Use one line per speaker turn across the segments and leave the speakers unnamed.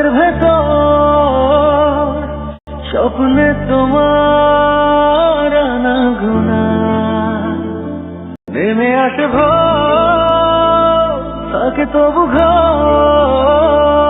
রাত ভেতর স্বপ্নে তোমার আনা গুনা নেমে আসে ভাকে তবু ঘর।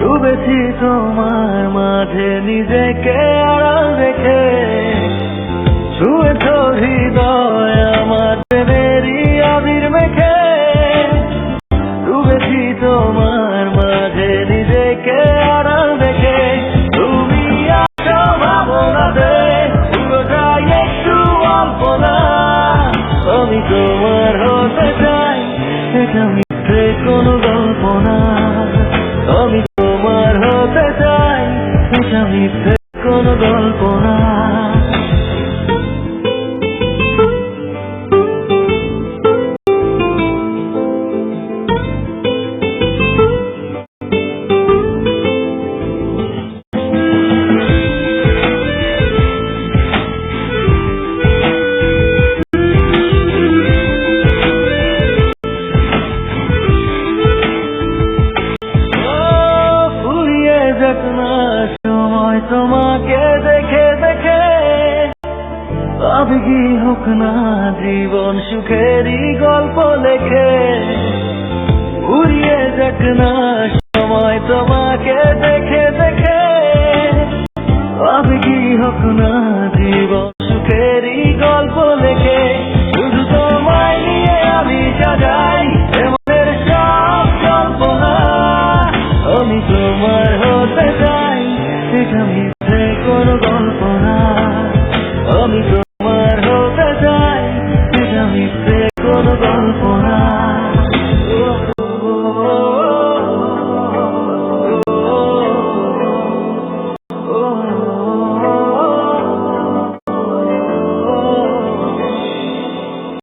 ডুবেছি তোমার মাঝে নিজেকে আড়াল রেখে। ছুঁয়েছ হৃদয় আমার প্রেমেরই আবির মেখে। ডুবেছি তোমার মাঝে নিজেকে আড়াল রেখে। তুমি আসো ভাবনাতে পুরোটাই আমি তোমার হতে চাই life. কি হোক না জীবন, সুখেরই গল্প লেখে। ঘুরিয়ে যাক না সময় তোমাকে দেখে দেখে। আবেগী হোক না জীবন, সুখেরই গল্প লেখে। শুধু তোমায় নিয়ে আমি সাজাই সব কল্পনা। আমি তোমার হতে চাই, এটা কোনো গল্প না আমি for us.